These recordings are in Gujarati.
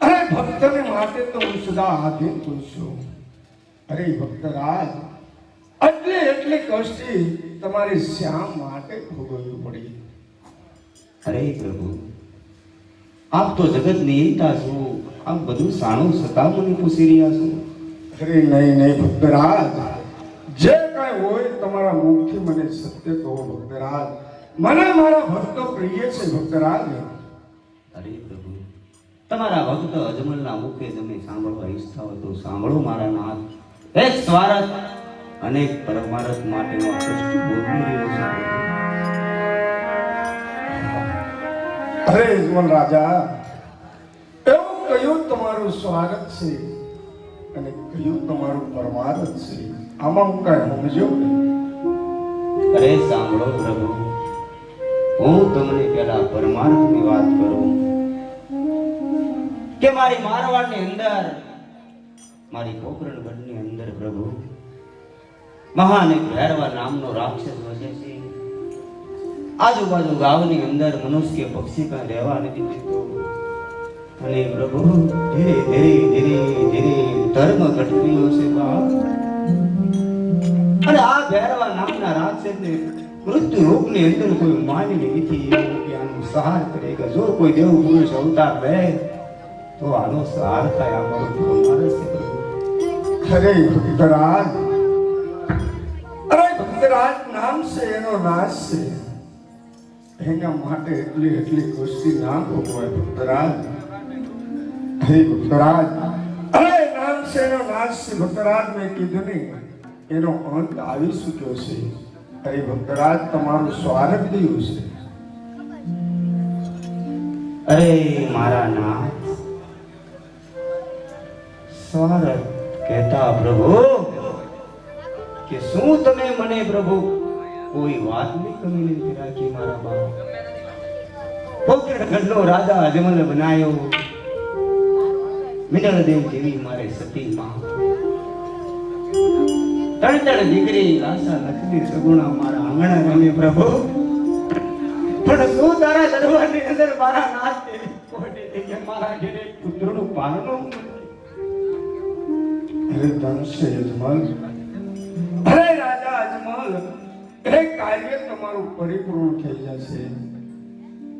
અરે ભક્તને માટે તો હું સદા આધીન અરે ભક્તરાજ, એટલે એટલી કષ્ટી તમારે શ્યામ માટે ભોગવવું પડી. અરે પ્રભુ આપ તો જગતની ઈટા છો. આમ બધું સાણું છતાં મને પૂછી રહ્યા છો. અરે નહીં નહીં ભક્તરાજ. જે કાંઈ હોય તમારા મુખથી મને સત્ય કહો ભક્તરાજ. મને મારા ભક્તો પ્રિય છે ભક્તરાજ. અરે પ્રભુ તમારા ભક્ત અજમલના મુખે તમે સાંભળવા ઈચ્છતા હો તો સાંભળો મારા નાથ. એક સ્વારથ અનેક પરમારથ માટેનો કષ્ટ ભોગવી રહ્યો છે અરે યજમાન રાજા, એવું કયું તમારું સ્વાગત છે અને કયું તમારું પરમારથ છે. આમાં હું કાંઈ સમજો અરે સાંભળો પ્રભુ, હું તમને પેલા પરમાર્થની વાત કરું કે મારી મારવાડની અંદર, મારી પોકરણગઢની અંદર પ્રભુ, મહાન એક ભૈરવા નામનો રાક્ષસ વસે છે. આજુબાજુ ગામની અંદર મનુષ્ય કે પક્ષી કાંઈ રહેવા નથી અને પ્રભુ, ધીરે ધીરે ધીરે ધીરે ધર્મ ઘટક્યો છે બાપ. અને આ ભેરવા નામના રાક્ષસને મૃત્યુ રૂપની અંદર કોઈ માનવી નથી આનું સહાર કરે કે જો કોઈ દેવ પુરુષ અવતાર લે, તો આનો સહાર થાય અમારો મારો છે અરે ભક્તરાજ અરે ભક્તરાજ, નામ છે, એનો નાશ છે. એના માટે એટલી એટલી કુસ્તી ના ભોગવાય ભક્તરાજ હે ભક્તરાજ અરે નામ છે એનો નાશ છે ભક્તરાજ મેં કીધું નહીં. એનો અંત આવી ચૂક્યો છે. અરે ભક્તરાજ તમારું સ્વાગત થયું છે. અરે મારા નાથ. સ્વારથ કહેતા પ્રભુ કે શું તમે મને પ્રભુ કોઈ વાતની કમી નથી રાખી મારા બાપ. રાજા અજમલ બનાયો. મિનળદેવ જેવી પણ શું તારા દરબારની અંદર મારા એ કાર્ય તમારું પરિપૂર્ણ થઈ જશે.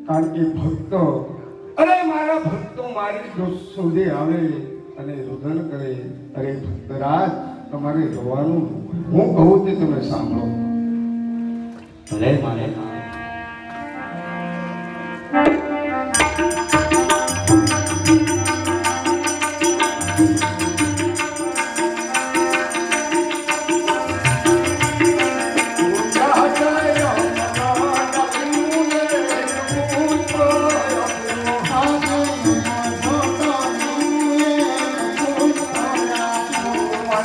કારણ કે ભક્તો, અરે મારા ભક્તો મારી સુધી આવે અને રુદન કરે, અરે ભક્તરાજ, તમારે રોવાનું હું કહું તે તમે સાંભળો. ભલે મારે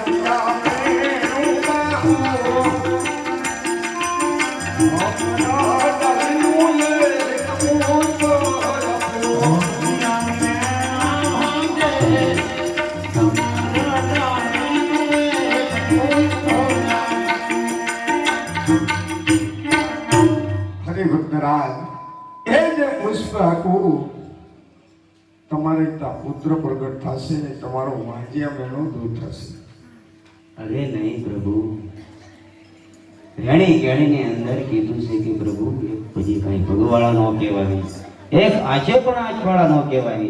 નાથ. હરે એ જે પુષ્પ આખું તમારે પુત્ર પ્રગટ થશે ને તમારો વાંજિયા મેળો દૂર થશે અરે નહીં પ્રભુ. રેણી કેણીની અંદર કીધું છે કે પ્રભુ પછી કઈ ભગવાળા ન કહેવાય. એક આંચે પણ આંચવાળા ન કહેવાય.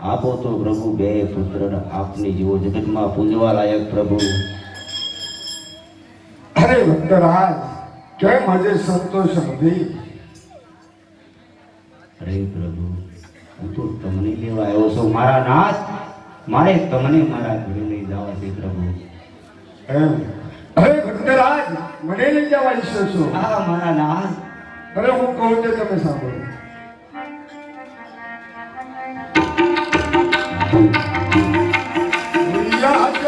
આપો તો પ્રભુ બે પુત્ર આપની જીવો જગતમાં પૂજવા લાયક પ્રભુ. અરે ભક્તરાજ કેમ આજે સંતોષ નથી? અરે પ્રભુ હું તો તમને લેવા આવ્યો છું. મારા નાથ મારે તમને મારા પ્રભુ અરે ભક્તરાજ મને લઈ જવા ઈચ્છો છો? હા મારા નાથ. અરે હું કહું તે તમે સાંભળો. યાદ